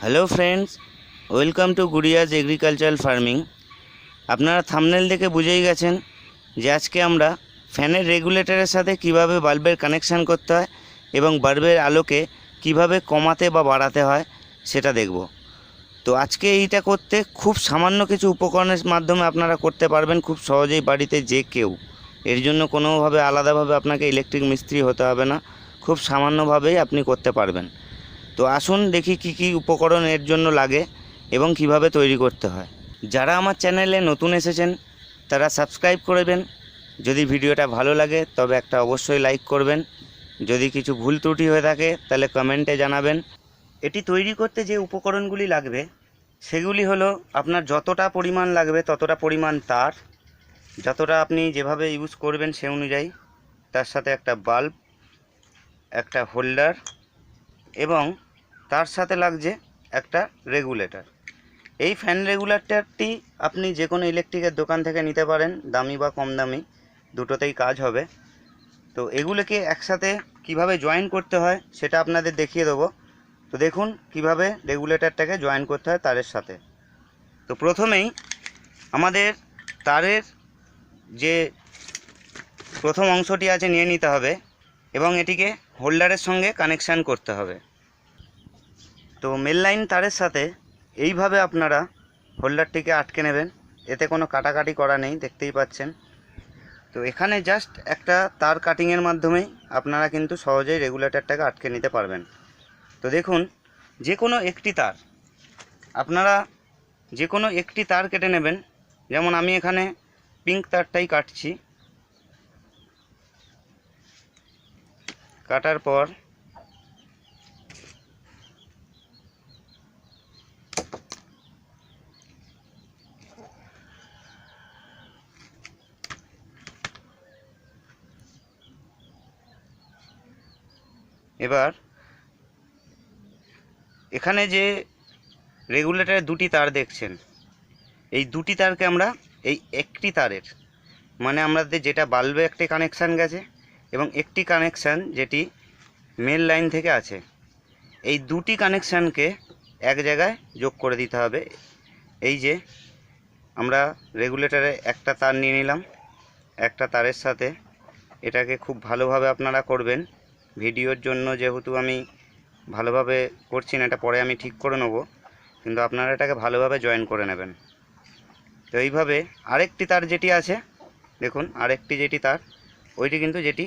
Hello friends welcome to Guriya's agricultural farming আপনারা thumbnail দেখে বুঝেই গেছেন যে আজকে আমরা ফ্যানের রেগুলেটরের সাথে কীভাবে বাল্বের কানেকশান করতে হয় এবং বাল্বের আলোকে কীভাবে কমাতে বা বাড়াতে হয় সেটা দেখব। তো আজকে এইটা করতে খুব সামান্য কিছু উপকরণের মাধ্যমে আপনারা করতে পারবেন খুব সহজেই বাড়িতে যে কেউ। এর জন্য কোনোভাবে আলাদাভাবে আপনাকে ইলেকট্রিক মিস্ত্রি হতে হবে না। খুব সামান্যভাবেই আপনি করতে পারবেন। তো আসুন দেখি কি কি উপকরণ এর জন্য লাগে এবং কীভাবে তৈরি করতে হয়। যারা আমার চ্যানেলে নতুন এসেছেন, তারা সাবস্ক্রাইব করবেন যদি ভিডিওটা ভালো লাগে, তবে একটা অবশ্যই লাইক করবেন। যদি কিছু ভুল ত্রুটি হয়ে থাকে, তাহলে কমেন্টে জানাবেন। এটি তৈরি করতে যে উপকরণগুলি লাগবে, সেগুলি হলো আপনার যতটা পরিমাণ লাগবে, ততটা পরিমাণ তার। যতটা আপনি যেভাবে ইউজ করবেন সে অনুযায়ী, তার সাথে একটা বাল্ব একটা হোল্ডার এবং তার সাথে লাগছে একটা রেগুলেটর। এই ফ্যান রেগুলেটরটি আপনি যে কোনো ইলেকট্রিকের দোকান থেকে নিতে পারেন, দামি বা কম দামি, দুটোতেই কাজ হবে। তো এগুলোকে একসাথে কীভাবে জয়েন করতে হয় সেটা আপনাদের দেখিয়ে দেবো। তো দেখুন কীভাবে রেগুলেটরটাকে জয়েন করতে হয় তারের সাথে। তো প্রথমেই আমাদের তারের যে প্রথম অংশটি আছে নিয়ে নিতে হবে এবং এটিকে হোল্ডারের সঙ্গে কানেকশান করতে হবে। তো মেল লাইন তারের সাথে এইভাবে আপনারা হোল্ডারটিকে আটকে নেবেন। এতে কোনো কাটাকাটি করা নেই, দেখতেই পাচ্ছেন। তো এখানে জাস্ট একটা তার কাটিংয়ের মাধ্যমেই আপনারা কিন্তু সহজেই রেগুলেটরটাকে আটকে নিতে পারবেন। তো দেখুন যে কোনো একটি তার, আপনারা যে কোনো একটি তার কেটে নেবেন। যেমন আমি এখানে পিঙ্ক তারটাই কাটছি। কাটার পর এবার এখানে যে রেগুলেটরের দুটি তার দেখছেন, এই দুটি তারকে আমরা, এই একটি তারের মানে আমাদের যেটা বাল্বে একটি কানেকশান গেছে এবং একটি কানেকশান যেটি মেল লাইন থেকে আছে, এই দুটি কানেকশানকে এক জায়গায় যোগ করে দিতে হবে। এই যে আমরা রেগুলেটরে একটা তার নিয়ে নিলাম, একটা তারের সাথে এটাকে খুব ভালোভাবে আপনারা করবেন। ভিডিওর জন্য যেহেতু আমি ভালোভাবে করছি না, এটা পরে আমি ঠিক করে নেব। কিন্তু আপনারা এটাকে ভালোভাবে জয়েন করে নেবেন। তো এইভাবে আরেকটি তার যেটি আছে, দেখুন, আরেকটি যেটি তার, ওইটি কিন্তু যেটি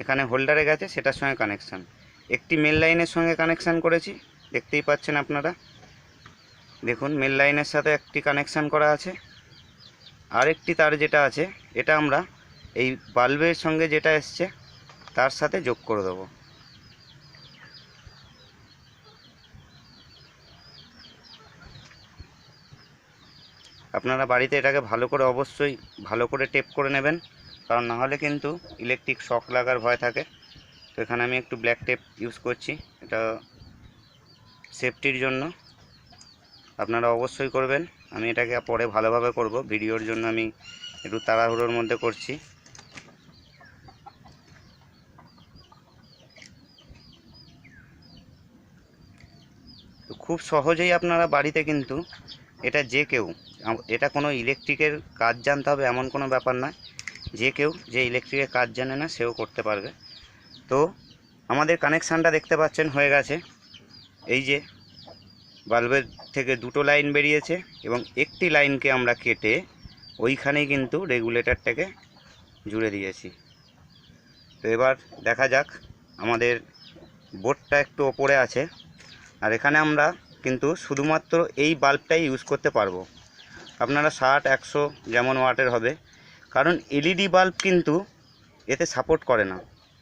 এখানে হোল্ডারে গেছে, সেটার সঙ্গে কানেকশান একটি মেল লাইনের সঙ্গে কানেকশান করেছি, দেখতেই পাচ্ছেন আপনারা। দেখুন মেল লাইনের সাথে একটি কানেকশান করা আছে। আরেকটি তার যেটা আছে, এটা আমরা এই বাল্বের সঙ্গে যেটা এসছে তার সাথে যোগ করে দেবো। আপনারা বাড়িতে এটাকে ভালো করে অবশ্যই ভালো করে টেপ করে নেবেন, কারণ না হলে কিন্তু ইলেকট্রিক শক লাগার ভয় থাকে। তো এখানে আমি একটু ব্ল্যাক টেপ ইউজ করছি, এটা সেফটির জন্য। আপনারা অবশ্যই করবেন। আমি এটাকে পরে ভালোভাবে করব, ভিডিওর জন্য আমি একটু তাড়াহুড়োর মধ্যে করছি। খুব সহজেই আপনারা বাড়িতে কিন্তু এটা যে কেউ এটা কোনো ইলেকট্রিকের কাজ জানতে হবে এমন কোনো ব্যাপার নয়। যে কেউ যে ইলেকট্রিকের কাজ জানে না, সেও করতে পারবে। তো আমাদের কানেকশানটা দেখতে পাচ্ছেন, হয়ে গেছে। এই যে বাল্বের থেকে দুটো লাইন বেরিয়েছে এবং একটি লাইনকে আমরা কেটে ওইখানেই কিন্তু রেগুলেটরটাকে জুড়ে দিয়েছি। তো এবার দেখা যাক, আমাদের বোর্ডটা একটু ওপরে আছে। আর এখানে আমরা কিন্তু শুধুমাত্র এই বাল্বটাই ইউজ করতে পারব। আপনারা ষাট, একশো যেমন ওয়াটের হবে। কারণ এলইডি বাল্ব কিন্তু এতে সাপোর্ট করে না।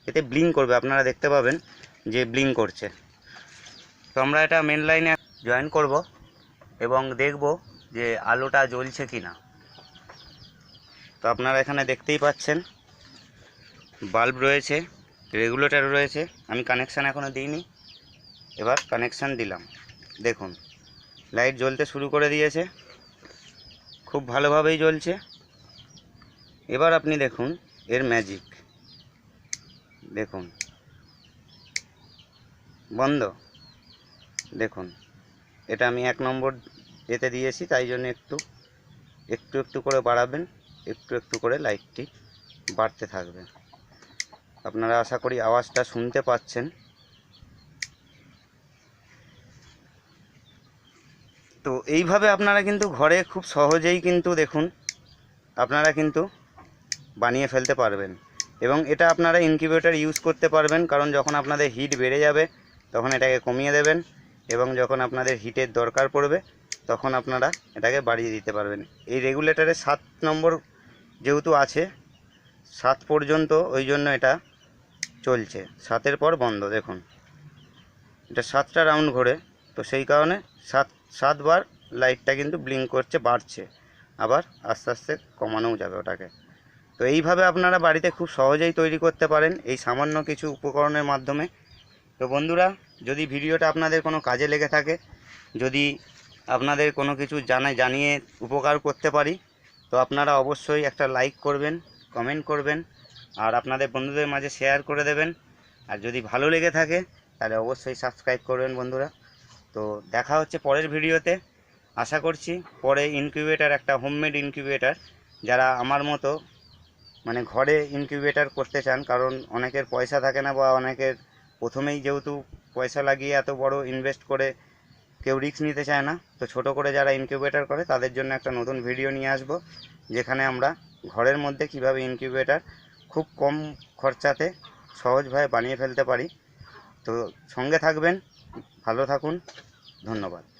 এতে ব্লিং করবে। আপনারা দেখতে পাবেন যে ব্লিং করছে। তো আমরা এটা মেন লাইনে জয়েন করব এবং দেখব যে আলোটা জ্বলছে কি না তো আপনারা এখানে দেখতেই পাচ্ছেন, বাল্ব রয়েছে রেগুলেটর রয়েছে। আমি কানেকশান এখনও দিইনি। এবার কানেকশান দিলাম। দেখুন লাইট জ্বলতে শুরু করে দিয়েছে। খুব ভালোভাবেই জ্বলছে। এবার আপনি দেখুন, এর ম্যাজিক দেখুন। বন্ধ। দেখুন, এটা আমি এক নম্বর এতে দিয়েছি, তাই জন্য একটু একটু একটু করে বাড়াবেন, একটু একটু করে লাইটটি বাড়তে থাকবে। আপনারা আশা করি আওয়াজটা শুনতে পাচ্ছেন। তো এইভাবে আপনারা কিন্তু ঘরে খুব সহজেই কিন্তু দেখুন, আপনারা কিন্তু বানিয়ে ফেলতে পারবেন। এবং এটা আপনারা ইনকিউবেটর ইউজ করতে পারবেন, কারণ যখন আপনাদের হিট বেড়ে যাবে, তখন এটাকে কমিয়ে দেবেন এবং যখন আপনাদের হিটের দরকার পড়বে, তখন আপনারা এটাকে বাড়িয়ে দিতে পারবেন। এই রেগুলেটরে সাত নম্বর যেহেতু আছে, সাত পর্যন্ত ওই জন্য এটা চলছে। সাতের পর বন্ধ, দেখুন। এটা সাতটা রাউন্ড ঘোরে, তো সেই কারণে সাত সাতবার লাইটটা কিন্তু ব্লিঙ্ক করছে, বাড়ছে। আবার আস্তে আস্তে কমানোও যাবে ওটাকে। তো এইভাবে আপনারা বাড়িতে খুব সহজেই তৈরি করতে পারেন এই সামান্য কিছু উপকরণের মাধ্যমে। তো বন্ধুরা, যদি ভিডিওটা আপনাদের কোনো কাজে লেগে থাকে, যদি আপনাদের কোনো কিছু জানা, জানিয়ে উপকার করতে পারি, তো আপনারা অবশ্যই একটা লাইক করবেন, কমেন্ট করবেন, আর আপনাদের বন্ধুদের মাঝে শেয়ার করে দেবেন। আর যদি ভালো লেগে থাকে, তাহলে অবশ্যই সাবস্ক্রাইব করবেন বন্ধুরা। তো দেখা হচ্ছে পরের ভিডিওতে। আশা করছি পরে ইনকিউবেটার একটা হোমমেড ইনকিউবেটার যারা আমার মতো মানে ঘরে ইনকিউবেটার করতে চান, কারণ অনেকের পয়সা থাকে না বা অনেকের প্রথমেই যেহেতু পয়সা লাগিয়ে এত বড় ইনভেস্ট করে কেউ রিস্ক নিতে চায় না, তো ছোট করে যারা ইনকিউবেটার করে, তাদের জন্য একটা নতুন ভিডিও নিয়ে আসব, যেখানে আমরা ঘরের মধ্যে কীভাবে ইনকিউবেটার খুব কম খরচাতে সহজভাবে বানিয়ে ফেলতে পারি। তো সঙ্গে থাকবেন ভালো থাকুন ধন্যবাদ।